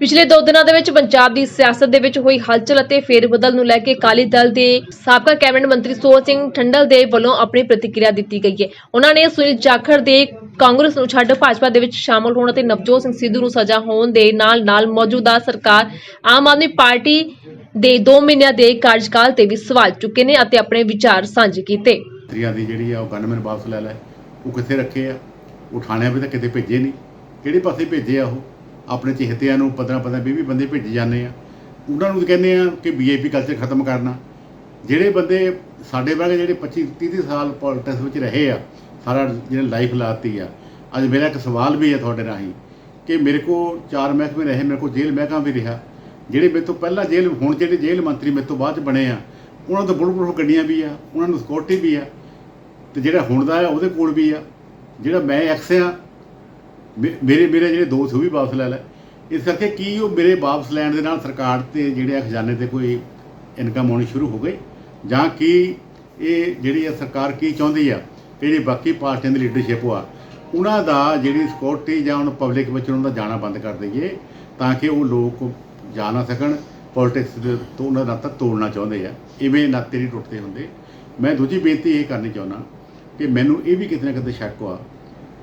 ਪਿਛਲੇ ਦੋ ਦਿਨਾਂ ਦੇ ਵਿੱਚ ਪੰਜਾਬ ਦੀ ਸਿਆਸਤ ਦੇ ਵਿੱਚ ਹੋਈ ਹਲਚਲ ਅਤੇ ਫੇਰਬਦਲ ਨੂੰ ਲੈ ਕੇ ਅਕਾਲੀ ਦਲ ਦੇ ਸਾਬਕਾ ਕੈਬਨਿਟ ਮੰਤਰੀ ਸੋਹ ਸਿੰਘ ਠੰਡਲ ਦੇ ਵੱਲੋਂ ਆਪਣੀ ਪ੍ਰਤੀਕਿਰਿਆ ਦਿੱਤੀ ਗਈ ਹੈ। ਉਹਨਾਂ ਨੇ ਸੁਨੀਲ ਜਾਖੜ ਦੇ ਕਾਂਗਰਸ ਨੂੰ ਛੱਡ ਭਾਜਪਾ ਦੇ ਵਿੱਚ ਸ਼ਾਮਲ ਹੋਣ ਅਤੇ ਨਵਜੋਤ ਸਿੰਘ ਸਿੱਧੂ ਨੂੰ ਸਜ਼ਾ ਹੋਣ ਦੇ ਨਾਲ-ਨਾਲ ਮੌਜੂਦਾ ਸਰਕਾਰ, ਆਮ ਆਦਮੀ ਪਾਰਟੀ ਦੇ 2 ਮਹੀਨਿਆਂ ਦੇ ਕਾਰਜਕਾਲ ਤੇ ਵੀ ਸਵਾਲ ਚੁੱਕੇ ਨੇ ਅਤੇ ਆਪਣੇ ਵਿਚਾਰ ਸਾਂਝੇ ਕੀਤੇ। ਤਰੀਆਂ ਦੀ ਜਿਹੜੀ ਆ ਉਹ ਗਨਮੈਨ ਵਾਪਸ ਲੈ ਲੈ ਉਹ ਕਿੱਥੇ ਰੱਖੇ ਆ? ਉਹ ਥਾਣਿਆਂ ਵੀ ਤਾਂ ਕਿਤੇ ਭੇਜੇ ਨਹੀਂ। ਕਿਹੜੇ ਪਾਸੇ ਭੇਜੇ ਆ ਉਹ? ਆਪਣੇ ਚਿਹਤਿਆਂ ਨੂੰ 15 15 20 ਬੰਦੇ ਭੇਜੀ ਜਾਂਦੇ ਆ। ਉਹਨਾਂ ਨੂੰ ਤਾਂ ਕਹਿੰਦੇ ਆ ਕਿ ਵੀਆਈਪੀ ਕਲਚਰ ਖਤਮ ਕਰਨਾ। ਜਿਹੜੇ ਬੰਦੇ ਸਾਡੇ ਵਰਗੇ ਜਿਹੜੇ 25 30 ਸਾਲ ਪੋਲਿਟਿਕਸ ਵਿੱਚ ਰਹੇ ਆ, ਸਾਰਾ ਜਿਹੜਾ ਲਾਈਫ ਲਾਤੀ ਆ, ਅੱਜ ਮੇਰਾ ਇੱਕ ਸਵਾਲ ਵੀ ਹੈ ਤੁਹਾਡੇ ਰਾਹੀਂ ਕਿ ਮੇਰੇ ਕੋਲ ਚਾਰ ਮਹਿਕਮੇ ਰਹੇ, ਮੇਰੇ ਕੋਲ ਜੇਲ੍ਹ ਮਹਿਕਮਾ ਵੀ ਰਿਹਾ। ਜਿਹੜੇ ਮੇਰੇ ਤੋਂ ਪਹਿਲਾਂ ਜੇਲ੍ਹ, ਹੁਣ ਜਿਹੜੇ ਜੇਲ੍ਹ ਮੰਤਰੀ ਮੇਰੇ ਤੋਂ ਬਾਅਦ 'ਚ ਬਣੇ ਆ, ਉਹਨਾਂ ਤੋਂ ਬੁਲਬੁਲ ਗੱਡੀਆਂ ਵੀ ਆ, ਉਹਨਾਂ ਨੂੰ ਸਿਕਿਉਰਿਟੀ ਵੀ ਆ, ਤੇ ਜਿਹੜਾ ਹੁਣ ਦਾ ਆ ਉਹਦੇ ਕੋਲ ਵੀ ਆ। ਜਿਹੜਾ ਮੈਂ ਐਕਸ ਆ ਮੇਰੇ ਮੇਰੇ ਜਿਹੜੇ ਦੋਸਤ ਉਹ ਵੀ ਵਾਪਸ ਲੈ ਲੈ ਇਸ ਕਰਕੇ ਕੀ ਉਹ ਮੇਰੇ ਵਾਪਸ ਲੈਣ ਦੇ ਨਾਲ ਸਰਕਾਰ ਤੇ ਜਿਹੜੇ ਆ ਖਜ਼ਾਨੇ ਤੇ ਕੋਈ ਇਨਕਮ ਆਉਣੀ ਸ਼ੁਰੂ ਹੋ ਗਈ, ਜਾਂ ਕੀ ਇਹ ਜਿਹੜੀ ਆ ਸਰਕਾਰ ਕੀ ਚਾਹੁੰਦੀ ਆ ਜਿਹੜੀ ਬਾਕੀ ਪਾਰਟੀਆਂ ਦੀ ਲੀਡਰਸ਼ਿਪ ਆ, ਉਹਨਾਂ ਦਾ ਜਿਹੜੀ ਸਿਕਿਉਰਿਟੀ ਜਾਂ ਉਹਨਾਂ ਪਬਲਿਕ ਵਿੱਚ ਉਹਨਾਂ ਦਾ ਜਾਣਾ ਬੰਦ ਕਰ ਦਈਏ, ਤਾਂ ਕਿ ਉਹ ਲੋਕ ਜਾ ਨਾ ਸਕਣ ਪੋਲਿਟਿਕਸ ਦੇ ਤੋਂ ਉਹਨਾਂ ਦਾ ਨਾਤਾ ਤੋੜਨਾ ਚਾਹੁੰਦੇ ਆ। ਇਵੇਂ ਨਾਤੇ ਨਹੀਂ ਟੁੱਟਦੇ ਹੁੰਦੇ। ਮੈਂ ਦੂਜੀ ਬੇਨਤੀ ਇਹ ਕਰਨੀ ਚਾਹੁੰਦਾ ਕਿ ਮੈਨੂੰ ਇਹ ਵੀ ਕਿਤੇ ਨਾ ਕਿਤੇ ਸ਼ੱਕ ਆ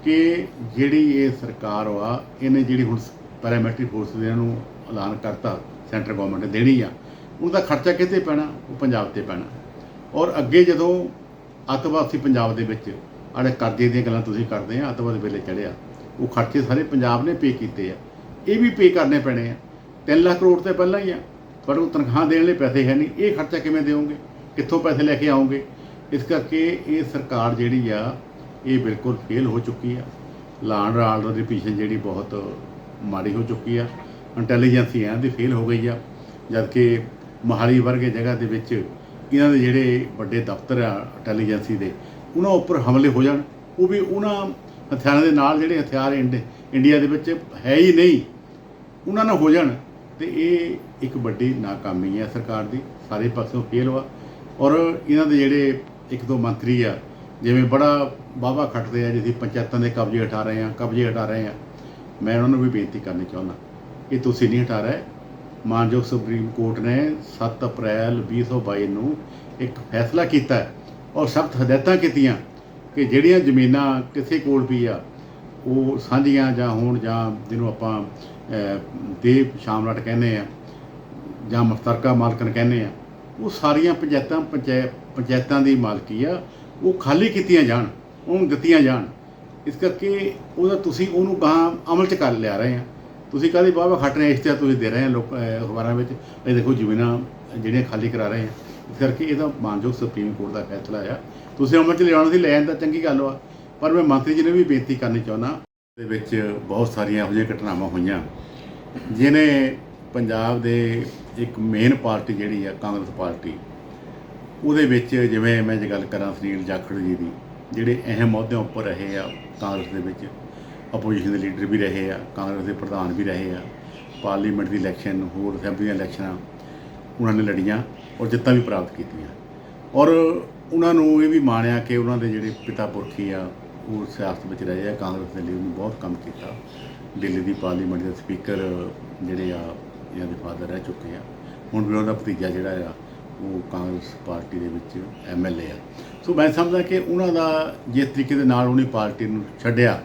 ਕਿ ਜਿਹੜੀ ਇਹ ਸਰਕਾਰ ਆ, ਇਹਨੇ ਜਿਹੜੀ ਹੁਣ ਪੈਰਾਮਿਲਟਰੀ ਫੋਰਸ ਦੇ ਨੂੰ ਐਲਾਨ ਕਰਤਾ ਸੈਂਟਰ ਗਵਰਨਮੈਂਟ ਨੇ ਦੇਣੀ ਆ, ਉਹਦਾ ਖਰਚਾ ਕਿਤੇ ਪੈਣਾ? ਉਹ ਪੰਜਾਬ ਤੇ ਪੈਣਾ। ਔਰ ਅੱਗੇ ਜਦੋਂ ਅੱਤਵਾਦੀ ਪੰਜਾਬ ਦੇ ਵਿੱਚ ਆੜੇ ਕਰਜ਼ੇ ਦੀਆਂ ਗੱਲਾਂ ਤੁਸੀਂ ਕਰਦੇ ਆ ਅੱਤਵਾਦ ਵੇਲੇ ਚੜਿਆ ਉਹ ਖਰਚੇ ਸਾਰੇ ਪੰਜਾਬ ਨੇ ਪੇ ਕੀਤੇ ਆ। ਇਹ ਵੀ ਪੇ ਕਰਨੇ ਪੈਣੇ ਆ। 3 ਲੱਖ ਕਰੋੜ ਤੇ ਪਹਿਲਾਂ ਹੀ ਆ, ਪਰ ਉਹ ਤਨਖਾਹ ਦੇਣ ਲਈ ਪੈਸੇ ਹੈ ਨਹੀਂ। ਇਹ ਖਰਚਾ ਕਿਵੇਂ ਦੇਵੋਗੇ ਕਿੱਥੋਂ ਪੈਸੇ ਲੈ ਕੇ ਆਓਗੇ? ਇਸ ਕਰਕੇ ਇਹ ਸਰਕਾਰ ਜਿਹੜੀ ਆ ਇਹ ਬਿਲਕੁਲ ਫੇਲ ਹੋ ਚੁੱਕੀ ਆ। ਲਾਣ ਆਰਡਰ ਦੀ ਪੀਛੇ ਜਿਹੜੀ ਬਹੁਤ ਮਾੜੀ ਹੋ ਚੁੱਕੀ ਆ। ਇੰਟੈਲੀਜੈਂਸੀ ਇਹਨਾਂ ਦੀ ਫੇਲ ਹੋ ਗਈ ਆ। ਜਦਕਿ ਮਹਾਲੀ ਵਰਗੇ ਜਗ੍ਹਾ ਦੇ ਵਿੱਚ ਇਹਨਾਂ ਦੇ ਜਿਹੜੇ ਵੱਡੇ ਦਫ਼ਤਰ ਆ ਇੰਟੈਲੀਜੈਂਸੀ ਦੇ, ਉਹਨਾਂ ਉੱਪਰ ਹਮਲੇ ਹੋ ਜਾਣ। ਉਹ ਵੀ ਉਹਨਾਂ ਹਥਿਆਰਾਂ ਦੇ ਨਾਲ ਜਿਹੜੇ ਹਥਿਆਰ ਇੰਡ- ਇੰਡੀਆ ਦੇ ਵਿੱਚ ਹੈ ਹੀ ਨਹੀਂ। ਉਹਨਾਂ ਨਾਲ ਹੋ ਜਾਣ। ਤੇ ਇਹ ਇੱਕ ਵੱਡੀ ਨਾਕਾਮੀ ਹੈ ਸਰਕਾਰ ਦੀ। ਸਾਰੇ ਪਾਸੋਂ ਫੇਲ ਵਾ। ਔਰ ਇਹਨਾਂ ਦੇ ਜਿਹੜੇ ਇੱਕ ਦੋ ਮੰਤਰੀ ਆ ਜਿਵੇਂ ਬੜਾ ਵਾਹਵਾ ਖੱਟਦੇ ਆ, ਜਿਹਦੀ ਪੰਚਾਇਤਾਂ ਦੇ ਕਬਜ਼ੇ ਹਟਾ ਰਹੇ ਆ, ਕਬਜ਼ੇ ਹਟਾ ਰਹੇ ਆ। ਮੈਂ ਉਹਨਾਂ ਨੂੰ ਵੀ ਬੇਨਤੀ ਕਰਨੀ ਚਾਹੁੰਦਾ ਕਿ ਤੁਸੀਂ ਨਹੀਂ ਹਟਾ ਰਹੇ। ਮਾਨਯੋਗ ਸੁਪਰੀਮ ਕੋਰਟ ਨੇ 7 ਅਪ੍ਰੈਲ 2022 ਨੂੰ ਇੱਕ ਫੈਸਲਾ ਕੀਤਾ ਔਰ ਸਖਤ ਹਦਾਇਤਾਂ ਕੀਤੀਆਂ ਕਿ ਜਿਹੜੀਆਂ ਜ਼ਮੀਨਾਂ ਕਿਸੇ ਕੋਲ ਵੀ ਆ, ਉਹ ਸਾਂਝੀਆਂ ਜਾਂ ਹੋਣ ਜਾਂ ਜਿਹਨੂੰ ਆਪਾਂ ਦੇ ਸ਼ਾਮਲਾਟ ਕਹਿੰਦੇ ਆ ਜਾਂ ਮੁਸ਼ਤਰਕਾ ਮਾਲਕਨ ਕਹਿੰਦੇ ਆ, ਉਹ ਸਾਰੀਆਂ ਪੰਚਾਇਤਾਂ, ਪੰਚਾਇ- ਪੰਚਾਇਤਾਂ ਦੀ ਮਾਲਕੀ ਆ। ਉਹ ਖਾਲੀ ਕੀਤੀਆਂ ਜਾਣ, ਉਹਨੂੰ ਦਿੱਤੀਆਂ ਜਾਣ। ਇਸ ਕਰਕੇ ਉਹਦਾ ਤੁਸੀਂ ਉਹਨੂੰ ਗਾਂ ਅਮਲ ਚ ਕਰ ਲਿਆ ਰਹੇ ਆ। ਤੁਸੀਂ ਕਾਹਦੀ ਬਾਬਾ ਖੱਟ ਰਹੇ ਇਸ਼ਤਿਹਾਰ ਤੁਸੀਂ ਦੇ ਰਹੇ ਆ ਲੋਕ ਅਖਬਾਰਾਂ ਵਿੱਚ। ਇਹ ਦੇਖੋ ਜ਼ਮੀਨਾਂ ਜਿਹੜੀਆਂ ਖਾਲੀ ਕਰਾ ਰਹੇ ਆ। ਇਸ ਕਰਕੇ ਇਹਦਾ ਮਾਨਯੋਗ ਸੁਪਰੀਮ ਕੋਰਟ ਦਾ ਫੈਸਲਾ ਆ ਤੁਸੀਂ ਅਮਲ ਚ ਲਿਆਉਣਾ ਸੀ ਲੈਣ ਤਾਂ ਚੰਗੀ ਗੱਲ ਵਾ। ਪਰ ਮੈਂ ਮੰਤਰੀ ਜੀ ਨੂੰ ਵੀ ਬੇਨਤੀ ਕਰਨੀ ਚਾਹੁੰਦਾ ਦੇ ਵਿੱਚ ਬਹੁਤ ਸਾਰੀਆਂ ਇਹੋ ਜਿਹੀਆਂ ਘਟਨਾਵਾਂ ਹੋਈਆਂ। ਜਿਹਨੇ ਪੰਜਾਬ ਦੇ ਇੱਕ ਮੇਨ ਪਾਰਟੀ ਜਿਹੜੀ ਆ, ਕਾਂਗਰਸ ਪਾਰਟੀ ਉਹਦੇ ਵਿੱਚ ਜਿਵੇਂ ਮੈਂ ਜੇ ਗੱਲ ਕਰਾਂ ਸੁਨੀਲ ਜਾਖੜ ਜੀ ਦੀ, ਜਿਹੜੇ ਅਹਿਮ ਅਹੁਦਿਆਂ ਉੱਪਰ ਰਹੇ ਆ, ਕਾਂਗਰਸ ਦੇ ਵਿੱਚ ਆਪੋਜੀਸ਼ਨ ਦੇ ਲੀਡਰ ਵੀ ਰਹੇ ਆ, ਕਾਂਗਰਸ ਦੇ ਪ੍ਰਧਾਨ ਵੀ ਰਹੇ ਆ, ਪਾਰਲੀਮੈਂਟ ਦੀ ਇਲੈਕਸ਼ਨ ਹੋਰ ਅਸੈਂਬਲੀ ਦੀਆਂ ਇਲੈਕਸ਼ਨਾਂ ਉਹਨਾਂ ਨੇ ਲੜੀਆਂ ਔਰ ਜਿੱਤਾਂ ਵੀ ਪ੍ਰਾਪਤ ਕੀਤੀਆਂ। ਔਰ ਉਹਨਾਂ ਨੂੰ ਇਹ ਵੀ ਮਾਣਿਆ ਕਿ ਉਹਨਾਂ ਦੇ ਜਿਹੜੇ ਪਿਤਾ ਪੁਰਖੀ ਆ, ਉਹ ਸਿਆਸਤ ਵਿੱਚ ਰਹੇ ਆ, ਕਾਂਗਰਸ ਦੇ ਲਈ ਉਹਨੇ ਬਹੁਤ ਕੰਮ ਕੀਤਾ। ਦਿੱਲੀ ਦੀ ਪਾਰਲੀਮੈਂਟ ਦੇ ਸਪੀਕਰ ਜਿਹੜੇ ਆ, ਇਹਨਾਂ ਦੇ ਫਾਦਰ ਰਹਿ ਚੁੱਕੇ ਆ। ਹੁਣ ਵੀ ਉਹਦਾ ਭਤੀਜਾ ਜਿਹੜਾ ਆ ਉਹ ਕਾਂਗਰਸ ਪਾਰਟੀ ਦੇ ਵਿੱਚ ਐਮਐਲਏ ਆ। ਸੋ ਮੈਂ ਸਮਝਦਾ ਕਿ ਉਹਨਾਂ ਦਾ ਜਿਸ ਤਰੀਕੇ ਦੇ ਨਾਲ ਉਹਨੇ ਪਾਰਟੀ ਨੂੰ ਛੱਡਿਆ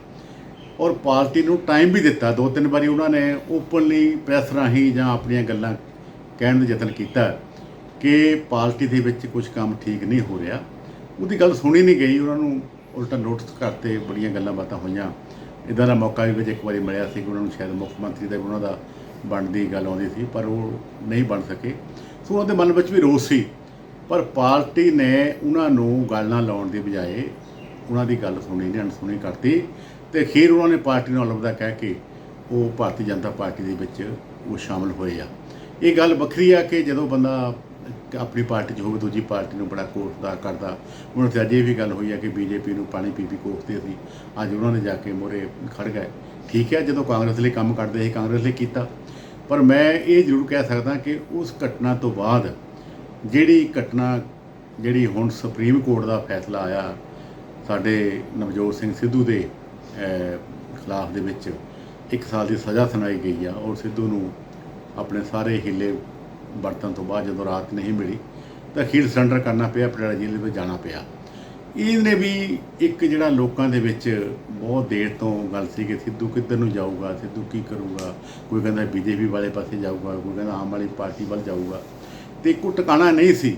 ਔਰ ਪਾਰਟੀ ਨੂੰ ਟਾਈਮ ਵੀ ਦਿੱਤਾ, ਦੋ ਤਿੰਨ ਵਾਰੀ ਉਹਨਾਂ ਨੇ ਓਪਨਲੀ ਪ੍ਰੈਸ ਰਾਹੀਂ ਜਾਂ ਆਪਣੀਆਂ ਗੱਲਾਂ ਕਹਿਣ ਦਾ ਯਤਨ ਕੀਤਾ ਕਿ ਪਾਰਟੀ ਦੇ ਵਿੱਚ ਕੁਝ ਕੰਮ ਠੀਕ ਨਹੀਂ ਹੋ ਰਿਹਾ। ਉਹਦੀ ਗੱਲ ਸੁਣੀ ਨਹੀਂ ਗਈ, ਉਹਨਾਂ ਨੂੰ ਉਲਟਾ ਨੋਟਿਸ ਕਰਤੇ ਬੜੀਆਂ ਗੱਲਾਂ ਬਾਤਾਂ ਹੋਈਆਂ। ਇਦਾਂ ਦਾ ਮੌਕਾ ਵੀ ਵਿੱਚ ਇੱਕ ਵਾਰੀ ਮਿਲਿਆ ਸੀ ਕਿ ਉਹਨਾਂ ਨੂੰ ਸ਼ਾਇਦ ਮੁੱਖ ਮੰਤਰੀ ਦਾ ਵੀ ਉਹਨਾਂ ਦਾ ਬਣਦੀ ਗੱਲ ਆਉਂਦੀ ਸੀ, ਪਰ ਉਹ ਨਹੀਂ ਬਣ ਸਕੇ। ਉਹਨਾਂ ਦੇ ਮਨ ਵਿੱਚ ਵੀ ਰੋਸ ਸੀ, ਪਰ ਪਾਰਟੀ ਨੇ ਉਹਨਾਂ ਨੂੰ ਗੱਲ ਨਾ ਲਾਉਣ ਦੀ ਬਜਾਏ ਉਹਨਾਂ ਦੀ ਗੱਲ ਸੁਣੀ ਨਹੀਂ ਅਣਸੁਣੀ ਕਰਤੀ ਤੇ ਅਖੀਰ ਉਹਨਾਂ ਨੇ ਪਾਰਟੀ ਨੂੰ ਅਲਵਿਦਾ ਕਹਿ ਕੇ ਉਹ ਭਾਰਤੀ ਜਨਤਾ ਪਾਰਟੀ ਦੇ ਵਿੱਚ ਉਹ ਸ਼ਾਮਲ ਹੋਏ ਆ। ਇਹ ਗੱਲ ਵੱਖਰੀ ਆ ਕਿ ਜਦੋਂ ਬੰਦਾ ਆਪਣੀ ਪਾਰਟੀ 'ਚ ਹੋਵੇ, ਦੂਜੀ ਪਾਰਟੀ ਨੂੰ ਬੜਾ ਕੋਸਦਾ ਕਰਦਾ ਹੁਣ ਤੇ ਅਜੇ ਵੀ ਗੱਲ ਹੋਈ ਆ ਕਿ ਬੀਜੇਪੀ ਨੂੰ ਪਾਣੀ ਪੀ ਪੀ ਕੋਸਦੇ ਸੀ। ਅੱਜ ਉਹਨਾਂ ਨੇ ਜਾ ਕੇ ਮੋਰੇ ਖੜ ਗਏ। ਠੀਕ ਹੈ, ਜਦੋਂ ਕਾਂਗਰਸ ਲਈ ਕੰਮ ਕਰਦੇ ਸੀ, ਕਾਂਗਰਸ ਲਈ ਕੀਤਾ। ਪਰ ਮੈਂ ਇਹ ਜ਼ਰੂਰ ਕਹਿ ਸਕਦਾ ਕਿ ਉਸ ਘਟਨਾ ਤੋਂ ਬਾਅਦ ਜਿਹੜੀ ਘਟਨਾ ਜਿਹੜੀ ਹੁਣ ਸੁਪਰੀਮ ਕੋਰਟ ਦਾ ਫੈਸਲਾ ਆਇਆ ਸਾਡੇ ਨਵਜੋਤ ਸਿੰਘ ਸਿੱਧੂ ਦੇ ਖਿਲਾਫ ਦੇ ਵਿੱਚ, ਇੱਕ ਸਾਲ ਦੀ ਸਜ਼ਾ ਸੁਣਾਈ ਗਈ ਆ, ਔਰ ਸਿੱਧੂ ਨੂੰ ਆਪਣੇ ਸਾਰੇ ਹੀਲੇ ਵਰਤਣ ਤੋਂ ਬਾਅਦ ਜਦੋਂ ਰਾਤ ਨਹੀਂ ਮਿਲੀ ਤਾਂ ਅਖੀਰ ਸਰੈਂਡਰ ਕਰਨਾ ਪਿਆ, ਪਟਿਆਲਾ ਜ਼ਿਲ੍ਹੇ ਵਿੱਚ ਜਾਣਾ ਪਿਆ। ਇਹਨੇ ਵੀ ਇੱਕ ਜਿਹੜਾ ਲੋਕਾਂ ਦੇ ਵਿੱਚ ਬਹੁਤ ਦੇਰ ਤੋਂ ਗੱਲ ਸੀ ਕਿ ਸਿੱਧੂ ਕਿੱਧਰ ਨੂੰ ਜਾਊਗਾ, ਸਿੱਧੂ ਕੀ ਕਰੂਗਾ? ਕੋਈ ਕਹਿੰਦਾ ਬੀਜੇਪੀ ਵਾਲੇ ਪਾਸੇ ਜਾਊਗਾ, ਕੋਈ ਕਹਿੰਦਾ ਆਮ ਵਾਲੀ ਪਾਰਟੀ ਵੱਲ ਜਾਊਗਾ। ਤੇ ਕੋਈ ਟਿਕਾਣਾ ਨਹੀਂ ਸੀ।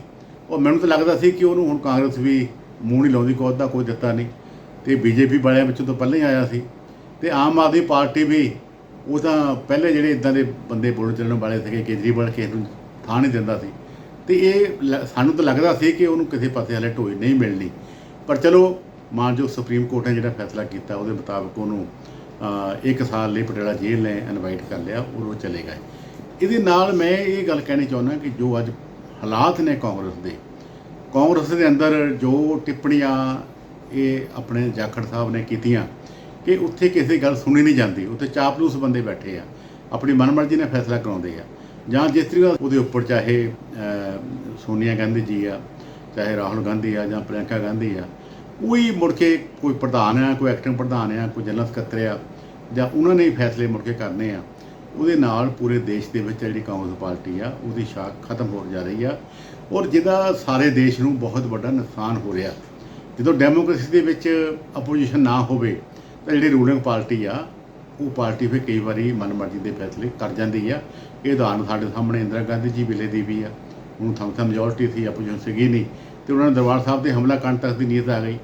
ਉਹ ਮੈਨੂੰ ਤਾਂ ਲੱਗਦਾ ਸੀ ਕਿ ਉਹਨੂੰ ਹੁਣ ਕਾਂਗਰਸ ਵੀ ਮੂੰਹ ਨਹੀਂ ਲਾਉਂਦੀ, ਕੋਈ ਦਾ ਕੋਈ ਦਿੱਤਾ ਨਹੀਂ। ਤੇ ਬੀਜੇਪੀ ਵਾਲਿਆਂ ਵਿੱਚੋਂ ਤਾਂ ਪਹਿਲਾਂ ਹੀ ਆਇਆ ਸੀ। ਤੇ ਆਮ ਆਦਮੀ ਪਾਰਟੀ ਵੀ ਉਹ ਤਾਂ ਪਹਿਲੇ ਜਿਹੜੇ ਇਦਾਂ ਦੇ ਬੰਦੇ ਬੋਲ ਚੱਲਣ ਵਾਲੇ ਸੀਗੇ, ਕੇਜਰੀਵਾਲ ਕਿਸੇ ਨੂੰ ਥਾਂ ਨਹੀਂ ਦਿੰਦਾ ਸੀ। ਤੇ ਇਹ ਲ- ਸਾਨੂੰ ਤਾਂ ਲੱਗਦਾ ਸੀ ਕਿ ਉਹਨੂੰ ਕਿਸੇ ਪਾਸੇ ਹਲੇ ਢੋਈ ਨਹੀਂ ਮਿਲਣੀ। ਪਰ ਚਲੋ, ਮਾਨਯੋਗ ਸੁਪਰੀਮ ਕੋਰਟ ਨੇ ਜਿਹੜਾ ਫੈਸਲਾ ਕੀਤਾ, ਉਹਦੇ ਮੁਤਾਬਕ ਉਹਨੂੰ ਇੱਕ ਸਾਲ ਲਈ ਪਟਿਆਲਾ ਜੇਲ੍ਹ ਨੇ ਇਨਵਾਈਟ ਕਰ ਲਿਆ ਉਹ ਚਲੇ ਗਏ। ਇਹਦੇ ਨਾਲ ਮੈਂ ਇਹ ਗੱਲ ਕਹਿਣੀ ਚਾਹੁੰਦਾ ਕਿ ਜੋ ਅੱਜ ਹਾਲਾਤ ਨੇ ਕਾਂਗਰਸ ਦੇ ਕਾਂਗਰਸ ਦੇ ਅੰਦਰ ਜੋ ਟਿੱਪਣੀਆਂ ਇਹ ਆਪਣੇ ਜਾਖੜ ਸਾਹਿਬ ਨੇ ਕੀਤੀਆਂ, ਕਿ ਉੱਥੇ ਕਿਸੇ ਗੱਲ ਸੁਣੀ ਨਹੀਂ ਜਾਂਦੀ, ਉੱਥੇ ਚਾਪਲੂਸ ਬੰਦੇ ਬੈਠੇ ਆ, ਆਪਣੀ ਮਨਮਰਜ਼ੀ ਨਾਲ ਫੈਸਲਾ ਕਰਾਉਂਦੇ ਆ। ਜਾਂ ਜਿਸ ਤਰੀਕੇ ਉਹਦੇ ਉੱਪਰ ਚਾਹੇ ਸੋਨੀਆ ਗਾਂਧੀ ਜੀ ਆ ਚਾਹੇ ਰਾਹੁਲ ਗਾਂਧੀ ਆ ਜਾਂ ਪ੍ਰਿਯੰਕਾ ਗਾਂਧੀ ਆ, ਕੋਈ ਮੁੜ ਕੇ ਕੋਈ ਪ੍ਰਧਾਨ ਆ, ਕੋਈ ਐਕਟਿੰਗ ਪ੍ਰਧਾਨ ਆ, ਕੋਈ ਜਨਰਲ ਸਕੱਤਰ ਆ, ਜਾਂ ਉਹਨਾਂ ਨੇ ਹੀ ਫੈਸਲੇ ਮੁੜ ਕੇ ਕਰਨੇ ਆ, ਉਹਦੇ ਨਾਲ ਪੂਰੇ ਦੇਸ਼ ਦੇ ਵਿੱਚ ਜਿਹੜੀ ਕਾਂਗਰਸ ਪਾਰਟੀ ਆ, ਉਹਦੀ ਸ਼ਾਖ ਖਤਮ ਹੋ ਜਾ ਰਹੀ ਆ। ਔਰ ਜਿਹਦਾ ਸਾਰੇ ਦੇਸ਼ ਨੂੰ ਬਹੁਤ ਵੱਡਾ ਨੁਕਸਾਨ ਹੋ ਰਿਹਾ, ਜਦੋਂ ਡੈਮੋਕ੍ਰੇਸੀ ਦੇ ਵਿੱਚ ਆਪੋਜੀਸ਼ਨ ਨਾ ਹੋਵੇ, ਤਾਂ ਜਿਹੜੀ ਰੂਲਿੰਗ ਪਾਰਟੀ ਆ, ਉਹ ਪਾਰਟੀ ਫਿਰ ਕਈ ਵਾਰੀ ਮਨਮਰਜ਼ੀ ਦੇ ਫੈਸਲੇ ਕਰ ਜਾਂਦੀ ਆ। ਇਹ ਉਦਾਹਰਨ ਸਾਡੇ ਸਾਹਮਣੇ ਇੰਦਰਾ ਗਾਂਧੀ ਜੀ ਵੇਲੇ ਦੀ ਵੀ ਆ। ਹੁਣ ਥਮ ਥਮ ਮੈਜੋਰਟੀ ਸੀ, ਆਪੋਜੀਸ਼ਨ ਸੀਗੀ ਨਹੀਂ। ਤੇ ਉਹਨਾਂ ਨੇ ਦਰਬਾਰ ਸਾਹਿਬ ਤੇ ਹਮਲਾ ਕਰਨ ਤੱਕ ਦੀ ਨੀਅਤ ਆ ਗਈ।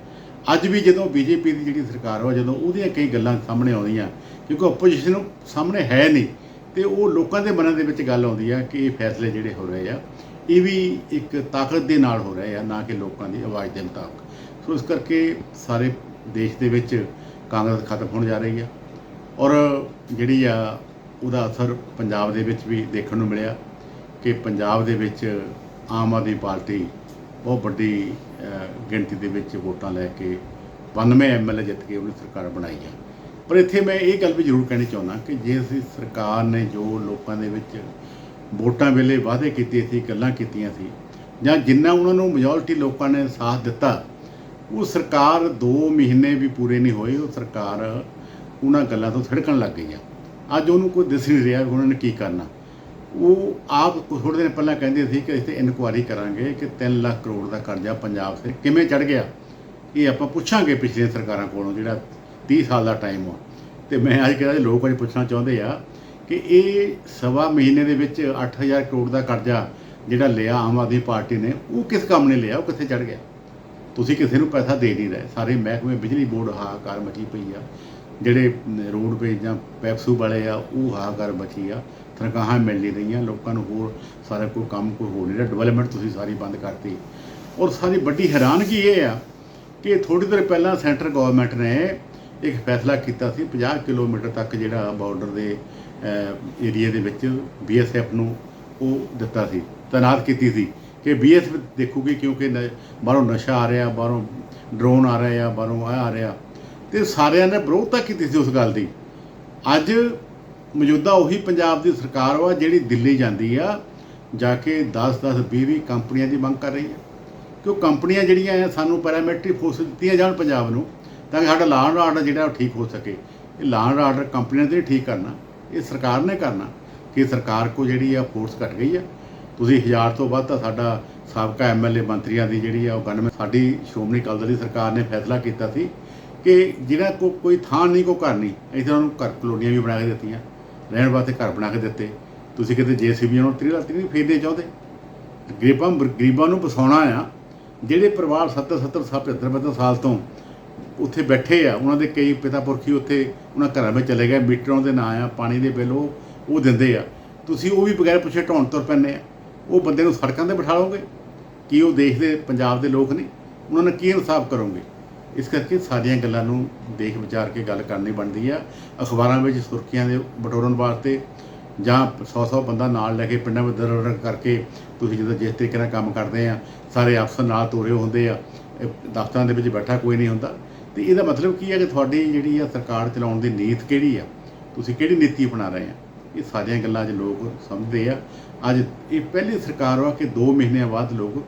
ਅੱਜ ਵੀ ਜਦੋਂ ਬੀਜੇਪੀ ਦੀ ਜਿਹੜੀ ਸਰਕਾਰ ਵਾ, ਜਦੋਂ ਉਹਦੀਆਂ ਕਈ ਗੱਲਾਂ ਸਾਹਮਣੇ ਆਉਂਦੀਆਂ, ਕਿਉਂਕਿ ਆਪੋਜੀਸ਼ਨ ਸਾਹਮਣੇ ਹੈ ਨਹੀਂ, ਤੇ ਉਹ ਲੋਕਾਂ ਦੇ ਮਨਾਂ ਦੇ ਵਿੱਚ ਗੱਲ ਆਉਂਦੀ ਆ ਕਿ ਇਹ ਫੈਸਲੇ ਜਿਹੜੇ ਹੋ ਰਹੇ ਆ, ਇਹ ਵੀ ਇੱਕ ਤਾਕਤ ਦੇ ਨਾਲ ਹੋ ਰਹੇ ਆ, ਨਾ ਕਿ ਲੋਕਾਂ ਦੀ ਆਵਾਜ਼ ਦੇ ਮੁਤਾਬਕ। ਸੋ ਇਸ ਕਰਕੇ ਸਾਰੇ ਦੇਸ਼ ਦੇ ਵਿੱਚ ਕਾਂਗਰਸ ਖਤਮ ਹੋਣ ਜਾ ਰਹੀ ਆ। ਔਰ ਜਿਹੜੀ ਆ, ਉਹਦਾ ਅਸਰ ਪੰਜਾਬ ਦੇ ਵਿੱਚ ਵੀ ਦੇਖਣ ਨੂੰ ਮਿਲਿਆ। ਕਿ ਪੰਜਾਬ ਦੇ ਵਿੱਚ ਆਮ ਆਦਮੀ ਪਾਰਟੀ ਬਹੁਤ ਵੱਡੀ ਗਿਣਤੀ ਦੇ ਵਿੱਚ ਵੋਟਾਂ ਲੈ ਕੇ 92 ਐਮਐਲਏ ਜਿੱਤ ਕੇ ਉਹਨੇ ਸਰਕਾਰ ਬਣਾਈ ਆ ਪਰ ਇੱਥੇ ਮੈਂ ਇਹ ਗੱਲ ਵੀ ਜ਼ਰੂਰ ਕਹਿਣੀ ਚਾਹੁੰਦਾ ਕਿ ਜੇ ਅਸੀਂ ਸਰਕਾਰ ਨੇ ਜੋ ਲੋਕਾਂ ਦੇ ਵਿੱਚ ਵੋਟਾਂ ਵੇਲੇ ਵਾਅਦੇ ਕੀਤੇ ਸੀ, ਗੱਲਾਂ ਕੀਤੀਆਂ ਸੀ, ਜਾਂ ਜਿੰਨਾ ਉਹਨਾਂ ਨੂੰ ਮੈਜੋਰਟੀ ਲੋਕਾਂ ਨੇ ਸਾਥ ਦਿੱਤਾ, ਉਹ ਸਰਕਾਰ 2 ਮਹੀਨੇ ਵੀ ਪੂਰੇ ਨਹੀਂ ਹੋਏ, ਉਹ ਸਰਕਾਰ ਉਹਨਾਂ ਗੱਲਾਂ ਤੋਂ ਥੜਕਣ ਲੱਗ ਗਈ ਆ। ਅੱਜ ਉਹਨੂੰ ਕੋਈ ਦਿਸ ਨਹੀਂ ਰਿਹਾ ਵੀ ਉਹਨਾਂ ਨੇ ਕੀ ਕਰਨਾ। ਉਹ ਆਪ ਥੋੜ੍ਹੇ ਦਿਨ ਪਹਿਲਾਂ ਕਹਿੰਦੇ ਸੀ ਕਿ ਅਸੀਂ ਇਨਕੁਆਰੀ ਕਰਾਂਗੇ ਕਿ 3 ਲੱਖ ਕਰੋੜ ਦਾ ਕਰਜ਼ਾ ਪੰਜਾਬ 'ਤੇ ਕਿਵੇਂ ਚੜ ਗਿਆ। ਇਹ ਆਪਾਂ ਪੁੱਛਾਂਗੇ ਪਿਛਲੇ ਸਰਕਾਰਾਂ ਕੋਲੋਂ ਜਿਹੜਾ 30 ਸਾਲ ਦਾ ਟਾਈਮ ਆ। ਤੇ ਮੈਂ ਅੱਜ ਕਹਿੰਦਾ ਲੋਕ ਅੱਜ ਪੁੱਛਣਾ ਚਾਹੁੰਦੇ ਆ ਕਿ ਇਹ ਸਵਾ ਮਹੀਨੇ ਦੇ ਵਿੱਚ 8000 ਕਰੋੜ ਦਾ ਕਰਜ਼ਾ ਜਿਹੜਾ ਲਿਆ ਆਮ ਆਦਮੀ ਪਾਰਟੀ ਨੇ, ਉਹ ਕਿਸ ਕੰਮ ਨੇ ਲਿਆ, ਉਹ ਕਿੱਥੇ ਚੜ ਗਿਆ? ਤੁਸੀਂ ਕਿਸੇ ਨੂੰ ਪੈਸਾ ਦੇ ਨਹੀਂ ਰਹੇ। ਸਾਰੇ ਮਹਿਕਮੇ ਬਿਜਲੀ ਬੋਰਡ ਹਾਹਾਕਾਰ ਮਚੀ ਪਈ ਆ। ਜਿਹੜੇ ਰੋਡ ਪੇ ਜਾਂ ਪੈਪਸੂ ਵਾਲੇ ਆ, ਉਹ ਹਾਹਾਕਾਰ ਮਚੀ ਆ। ਤਨਖਾਹਾਂ ਮਿਲ ਨਹੀਂ ਰਹੀਆਂ, ਲੋਕਾਂ ਨੂੰ ਹੋਰ ਸਾਰਾ ਕੋਈ ਕੰਮ ਕੋਈ ਹੋ ਨਹੀਂ ਰਿਹਾ ਡਿਵੈਲਪਮੈਂਟ ਤੁਸੀਂ ਸਾਰੀ ਬੰਦ ਕਰਤੀ। ਔਰ ਸਾਰੀ ਵੱਡੀ ਹੈਰਾਨਗੀ ਇਹ ਆ ਕਿ ਥੋੜੀ ਦੇਰ ਪਹਿਲਾਂ ਸੈਂਟਰ ਗਵਰਨਮੈਂਟ ਨੇ ਇੱਕ ਫੈਸਲਾ ਕੀਤਾ ਸੀ 50 ਕਿਲੋਮੀਟਰ ਤੱਕ ਜਿਹੜਾ ਬਾਰਡਰ ਦੇ ਏਰੀਆ ਦੇ ਵਿੱਚ ਬੀਐਸਐਫ ਨੂੰ ਉਹ ਦਿੱਤਾ ਸੀ ਤਾਇਨਾਤ ਕੀਤੀ ਸੀ ਕਿ ਬੀਐਸਐਫ ਦੇਖੂਗੀ ਕਿਉਂਕਿ ਬਾਹਰੋਂ ਨਸ਼ਾ ਆ ਰਿਹਾ, ਬਾਹਰੋਂ ਡਰੋਨ ਆ ਰਿਹਾ, ਬਾਹਰੋਂ ਆ ਆ ਰਿਹਾ। ਤੇ ਸਾਰਿਆਂ ਨੇ ਵਿਰੋਧਤਾ ਕੀਤੀ ਸੀ ਉਸ ਗੱਲ ਦੀ। ਅੱਜ ਮੌਜੂਦਾ ਉਹੀ ਪੰਜਾਬ ਦੀ ਸਰਕਾਰ ਵਾ ਜਿਹੜੀ ਦਿੱਲੀ ਜਾਂਦੀ ਆ, ਜਾ ਕੇ 10 10 20 20 ਕੰਪਨੀਆਂ ਦੀ ਮੰਗ ਕਰ ਰਹੀ ਹੈ ਕਿ ਉਹ ਕੰਪਨੀਆਂ ਜਿਹੜੀਆਂ ਆ, ਸਾਨੂੰ ਪੈਰਾਮਿਲਟਰੀ ਫੋਰਸ ਦਿੱਤੀਆਂ ਜਾਣ ਪੰਜਾਬ ਨੂੰ, ਤਾਂ ਕਿ ਸਾਡਾ ਲਾਅ ਐਂਡ ਆਰਡਰ ਜਿਹੜਾ ਉਹ ਠੀਕ ਹੋ ਸਕੇ। ਇਹ ਲਾਅ ਐਂਡ ਆਰਡਰ ਕੰਪਨੀਆਂ ਦੇ ਠੀਕ ਕਰਨਾ, ਇਹ ਸਰਕਾਰ ਨੇ ਕਰਨਾ, ਕਿ ਸਰਕਾਰ ਕੋ ਜਿਹੜੀ ਆ ਫੋਰਸ ਘਟ ਗਈ ਆ। ਤੁਸੀਂ ਹਜ਼ਾਰ ਤੋਂ ਵੱਧ ਤਾਂ ਸਾਡਾ ਸਾਬਕਾ ਐਮਐਲਏ ਮੰਤਰੀਆਂ ਦੀ ਜਿਹੜੀ ਆ, ਉਹ ਗਨਮੈਨ ਸਾਡੀ ਸ਼੍ਰੋਮਣੀ ਅਕਾਲੀ ਦਲ ਦੀ ਸਰਕਾਰ ਨੇ ਫੈਸਲਾ ਕੀਤਾ ਸੀ ਕਿ ਜਿਹਨਾਂ ਕੋ ਕੋਈ ਥਾਂ ਨਹੀਂ ਕੋ ਘਰ ਨਹੀਂ ਇੱਥੇ ਉਹਨਾਂ ਨੂੰ ਘਰ ਕਲੋਨੀਆਂ ਵੀ ਬਣਾ ਕੇ ਦਿੱਤੀਆਂ। ਰਹਿਣ ਵਾਸਤੇ ਘਰ ਬਣਾ ਕੇ ਦਿੱਤੇ। ਤੁਸੀਂ ਕਿਤੇ ਜੇਸੀਬੀਆਂ ਨੂੰ ਤਰੀ ਨਹੀਂ ਫੇਰਦੇ ਚਾਹੁੰਦੇ? ਗਰੀਬਾਂ ਗਰੀਬਾਂ ਨੂੰ ਬਸਾਉਣਾ ਆ। ਜਿਹੜੇ ਪਰਿਵਾਰ 70 70 70 75 ਸਾਲ ਤੋਂ ਉੱਥੇ ਬੈਠੇ ਆ, ਉਹਨਾਂ ਦੇ ਕਈ ਪਿਤਾ ਪੁਰਖੀ ਉੱਥੇ ਉਹਨਾਂ ਘਰਾਂ ਵਿੱਚ ਚਲੇ ਗਏ, ਮੀਟਰਾਂ ਦੇ ਨਾਂ ਆ, ਪਾਣੀ ਦੇ ਬਿੱਲ ਉਹ ਉਹ ਦਿੰਦੇ ਆ। ਤੁਸੀਂ ਉਹ ਵੀ ਬਗੈਰ ਪੁੱਛੇ ਢਾਉਣ ਤੁਰ ਪੈਂਦੇ ਆ। ਉਹ ਬੰਦੇ ਨੂੰ ਸੜਕਾਂ ਤੇ ਬਿਠਾ ਲਓਗੇ? ਕੀ ਉਹ ਦੇਸ਼ ਦੇ, ਪੰਜਾਬ ਦੇ ਲੋਕ ਨੇ? ਉਹਨਾਂ ਨੂੰ ਕੀ ਇਨਸਾਫ ਕਰੋਗੇ? ਇਸ ਕਰਕੇ ਸਾਰੀਆਂ ਗੱਲਾਂ ਨੂੰ ਦੇਖ ਵਿਚਾਰ ਕੇ ਗੱਲ ਕਰਨੀ ਬਣਦੀ ਆ। ਅਖਬਾਰਾਂ ਵਿੱਚ ਸੁਰਖੀਆਂ ਦੇ ਬਟੋਰਨ ਵਾਸਤੇ ਜਾਂ 100-100 ਬੰਦਾ ਨਾਲ ਲੈ ਕੇ ਪਿੰਡਾਂ ਵਿੱਚ ਦਰ ਕਰਕੇ ਤੁਸੀਂ ਜਦੋਂ ਜਿਸ ਤਰੀਕੇ ਨਾਲ ਕੰਮ ਕਰਦੇ ਆ, ਸਾਰੇ ਅਫਸਰ ਨਾਲ ਤੋਰੇ ਹੁੰਦੇ ਆ ਦਫ਼ਤਰਾਂ ਦੇ ਵਿੱਚ ਬੈਠਾ ਕੋਈ ਨਹੀਂ ਹੁੰਦਾ। ਤੇ ਇਹਦਾ ਮਤਲਬ ਕੀ ਹੈ ਕਿ ਤੁਹਾਡੀ ਜਿਹੜੀ ਆ ਸਰਕਾਰ ਚਲਾਉਣ ਦੀ ਨੀਤ ਕਿਹੜੀ ਆ? ਤੁਸੀਂ ਕਿਹੜੀ ਨੀਤੀ ਅਪਣਾ ਰਹੇ ਆ? ਇਹ ਸਾਰੀਆਂ ਗੱਲਾਂ ਅੱਜ ਲੋਕ ਸਮਝਦੇ ਆ। ਅੱਜ ਇਹ ਪਹਿਲੀ ਸਰਕਾਰ ਵਾ ਕਿ 2 ਮਹੀਨਿਆਂ ਬਾਅਦ ਲੋਕ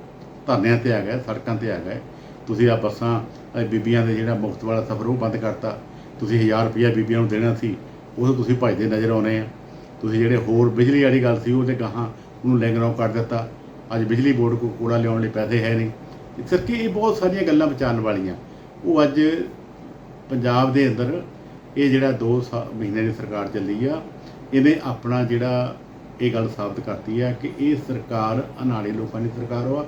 ਧਰਨਿਆਂ ਤੇ ਆ ਗਏ, ਸੜਕਾਂ ਤੇ ਆ ਗਏ। ਤੁਸੀਂ ਆ ਬੱਸਾਂ ਬੀਬੀਆਂ ਦੇ ਜਿਹੜਾ ਮੁਫਤ ਵਾਲਾ ਸਫ਼ਰ ਉਹ ਬੰਦ ਕਰਤਾ। ਤੁਸੀਂ 1000 ਰੁਪਇਆ ਬੀਬੀਆਂ ਨੂੰ ਦੇਣਾ ਸੀ, ਉਹ ਤੁਸੀਂ ਭਜਦੇ ਨਜ਼ਰ ਆਉਨੇ ਆ। ਤੁਸੀਂ ਜਿਹੜੇ ਹੋਰ ਬਿਜਲੀ ਵਾਲੀ ਗੱਲ ਸੀ, ਉਹਦੇ ਗਾਹਾਂ ਉਹਨੂੰ ਲੈਂਗਰਾਉ ਕਰ ਦਿੱਤਾ। ਅੱਜ ਬਿਜਲੀ ਬੋਰਡ ਕੋਲ ਕੂੜਾ ਲਿਆਉਣ ਲਈ ਪੈਸੇ ਹੈ ਨਹੀਂ। ਇਸ ਕਰਕੇ ਇਹ ਬਹੁਤ ਸਾਰੀਆਂ ਗੱਲਾਂ ਵਿਚਾਰਨ ਵਾਲੀਆਂ। ਉਹ ਅੱਜ ਪੰਜਾਬ ਦੇ ਅੰਦਰ ਇਹ ਜਿਹੜਾ 2 ਮਹੀਨੇ ਦੀ ਸਰਕਾਰ ਚੱਲੀ ਆ, ਇਹਨੇ ਆਪਣਾ ਜਿਹੜਾ ਇਹ ਗੱਲ ਸਾਬਤ ਕਰਤੀ ਹੈ ਕਿ ਇਹ ਸਰਕਾਰ ਅਨਾੜੇ ਲੋਕਾਂ ਦੀ ਸਰਕਾਰ ਵਾ।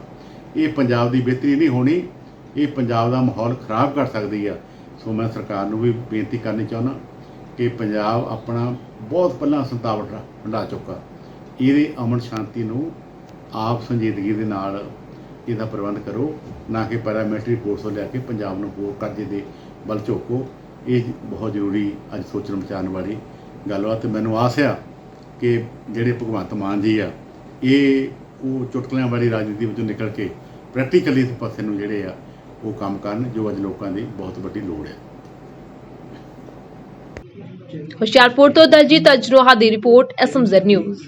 ਇਹ ਪੰਜਾਬ ਦੀ ਬਿਹਤਰੀ ਨਹੀਂ ਹੋਣੀ। ਇਹ ਪੰਜਾਬ ਦਾ ਮਾਹੌਲ ਖਰਾਬ ਕਰ ਸਕਦੀ ਆ। ਸੋ ਮੈਂ ਸਰਕਾਰ ਨੂੰ ਵੀ ਬੇਨਤੀ ਕਰਨੀ ਚਾਹੁੰਦਾ ਕਿ ਪੰਜਾਬ ਆਪਣਾ ਬਹੁਤ ਪਹਿਲਾਂ ਸੰਤਾਵਟ ਹੰਡਾ ਚੁੱਕਾ। ਇਹਦੇ ਅਮਨ ਸ਼ਾਂਤੀ ਨੂੰ ਆਪ ਸੰਜੀਦਗੀ ਦੇ ਨਾਲ ਇਹਦਾ ਪ੍ਰਬੰਧ ਕਰੋ, ਨਾ ਕਿ ਪੈਰਾਮਿਲਟਰੀ ਫੋਰਸ ਤੋਂ ਲਿਆ ਕੇ ਪੰਜਾਬ ਨੂੰ ਹੋਰ ਕਰਜ਼ੇ ਦੇ ਬਲ ਝੋਕੋ ਇਹ ਬਹੁਤ ਜ਼ਰੂਰੀ ਅੱਜ ਸੋਚਣ ਵਿਚਾਰਨ ਵਾਲੀ ਗੱਲਬਾਤ ਤੇ ਮੈਨੂੰ ਆਸ ਆ ਕਿ ਜਿਹੜੇ ਭਗਵੰਤ ਮਾਨ ਜੀ ਆ, ਇਹ ਉਹ ਚੁਟਕਲਿਆਂ ਵਾਲੀ ਰਾਜਨੀਤੀ ਵਿੱਚੋਂ ਨਿਕਲ ਕੇ ਪ੍ਰੈਕਟੀਕਲੀ ਇਸ ਪਾਸੇ ਨੂੰ ਜਿਹੜੇ ਆ ਉਹ ਕੰਮ ਕਰਨ, ਜੋ ਅੱਜ ਲੋਕਾਂ ਦੀ ਬਹੁਤ ਵੱਡੀ ਲੋੜ ਹੈ। ਹੁਸ਼ਿਆਰਪੁਰ ਤੋਂ ਦਲਜੀਤ ਅਜਰੋਹਾ ਦੀ ਰਿਪੋਰਟ, ਐਸਐਮਜ਼ੈਡ ਨਿਊਜ਼।